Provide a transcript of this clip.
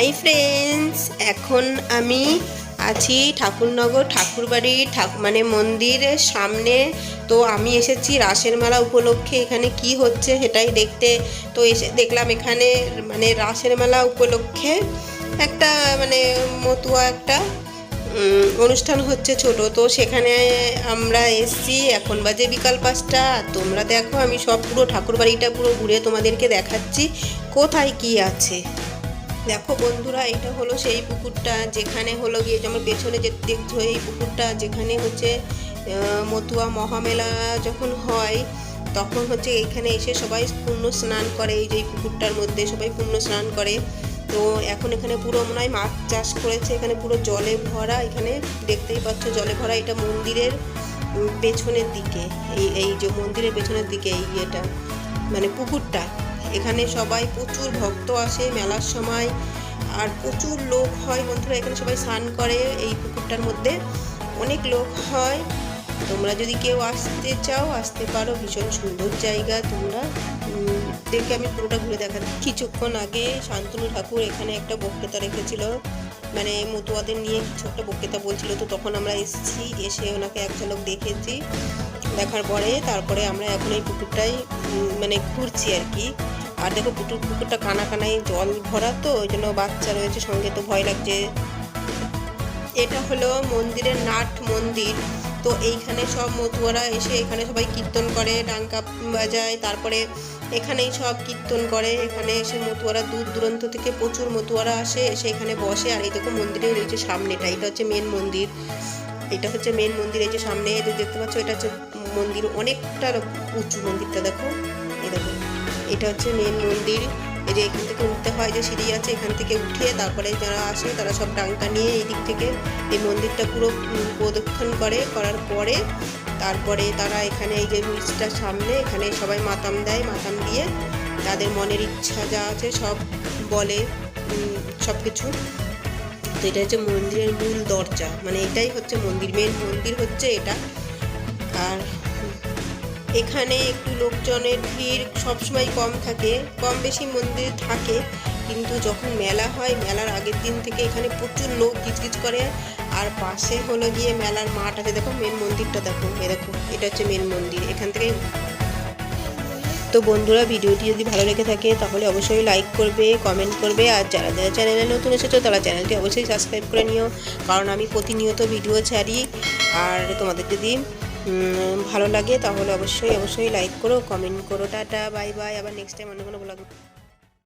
Hi friends, এখন আমি আছি ঠাকুরনগর, ঠাকুরবাড়ি, ঠাক মানে মন্দিরের সামনে। তো আমি এসেছি রাসের মেলা উপলক্ষে, এখানে কি হচ্ছে সেটাই দেখতে। তো এসে দেখলাম এখানে মানে রাসের মেলা উপলক্ষে একটা মানে মতুয়া একটা অনুষ্ঠান হচ্ছে ছোট। তো সেখানে আমরা এসছি, এখন বাজে বিকাল পাঁচটা। আর তোমরা দেখো, আমি সব পুরো ঠাকুরবাড়িটা পুরো ঘুরে তোমাদেরকে দেখাচ্ছি, কোথায় কি আছে। দেখো বন্ধুরা, এটা হলো সেই পুকুরটা, যেখানে হলো গিয়ে যেমন পেছনে যে দেখছ এই পুকুরটা, যেখানে হচ্ছে মতুয়া মহামেলা যখন হয়, তখন হচ্ছে এখানে এসে সবাই পূর্ণ স্নান করে, এই যে পুকুরটার মধ্যে সবাই পূর্ণ স্নান করে। তো এখন এখানে পুরো মনে হয় মাছ চাষ করেছে, এখানে পুরো জলে ভরা, এখানে দেখতেই পাচ্ছ জলে ভরা, এটা মন্দিরের পেছনের দিকে, এই এই যে মন্দিরের পেছনের দিকে এই ইয়েটা মানে পুকুরটা। এখানে সবাই প্রচুর ভক্ত আসে মেলার সময়, আর প্রচুর লোক হয় বন্ধুরা। এখানে সবাই স্নান করে এই পুকুরটার মধ্যে। অনেক লোক হয়। তোমরা যদি কেউ আসতে চাও, আসতে পারো। ভীষণ সুন্দর জায়গা তোমরা। দেখে আমি পুরোটা ঘুরে দেখা কিছুক্ষণ আগে শান্তনু ঠাকুর এখানে একটা বক্তৃতা রেখেছিল। মানে মতুয়াদের নিয়ে কিছু একটা বক্তৃতা বলছিল। তো তখন আমরা এসেছি, এসে ওনাকে এক ঝলক দেখেছি। দেখার পরে তারপরে আমরা এখন এই পুকুরটাই মানে ঘুরছি আর কি। আর দেখো পুকুর, পুকুরটা কানা কানায় জল ভরা তো, ওই জন্য বাচ্চা রয়েছে। সঙ্গে তো ভয় লাগছে। এটা হলো মন্দিরের নাট মন্দির। তো এইখানে সব মতুয়ারা এসে এখানে সবাই কীর্তন করে, ডাঙ্কা বাজায়, তারপরে এখানেই সব কীর্তন করে। এখানে এসে মতুয়ারা দূর দূরান্ত থেকে প্রচুর মতুয়ারা আসে, এসে এখানে বসে। আর এই দেখো মন্দিরের যে সামনেটা, এটা হচ্ছে মেন মন্দির। এটা হচ্ছে মেন মন্দির, এই যে সামনে, এই দেখতে পাচ্ছ, এটা হচ্ছে মন্দির। অনেকটা উঁচু মন্দিরটা, দেখো। এই দেখো, এটা হচ্ছে মেন মন্দির। এই যে এখান থেকে উঠতে হয় যে সিঁড়ি আছে, এখান থেকে উঠে তারপরে যারা আসে তারা সব ডাঙ্কা নিয়ে এই দিক থেকে এই মন্দিরটা পুরো প্রদক্ষিণ করে। করার পরে তারপরে তারা এখানে এই যে ব্রিজটার সামনে, এখানে সবাই মাতাম দেয়, মাতাম দিয়ে তাদের মনের ইচ্ছা যা আছে সব বলে সব কিছু। তো এটা হচ্ছে মন্দিরের মূল দরজা। মানে এটাই হচ্ছে মন্দির মেন মন্দির হচ্ছে এটা। আর এখানে একটু লোকজনের ভিড় সবসময় কম থাকে, কম বেশি মন্দির থাকে। কিন্তু যখন মেলা হয়, মেলার আগের দিন থেকে এখানে প্রচুর লোক গিজগিজ করে। আর পাশে হলো গিয়ে মেলার মাঠ আছে, দেখো মেন মন্দিরটা দেখো, এ দেখো, এটা হচ্ছে মেন মন্দির, এখান থেকে তো বন্ধুরা, ভিডিওটি যদি ভালো লেগে থাকে, তাহলে অবশ্যই লাইক করবে কমেন্ট করবে। আর যারা যারা চ্যানেলে নতুন এসেছ, তারা চ্যানেলটি অবশ্যই সাবস্ক্রাইব করে নিও। কারণ আমি প্রতিনিয়ত ভিডিও ছাড়ি। আর তোমাদের যদি ভালো লাগে, তাহলে অবশ্যই অবশ্যই লাইক করো কমেন্ট করো, টাটা বাই বাই আবার নেক্সট টাইম অন্য কোনো ব্লগ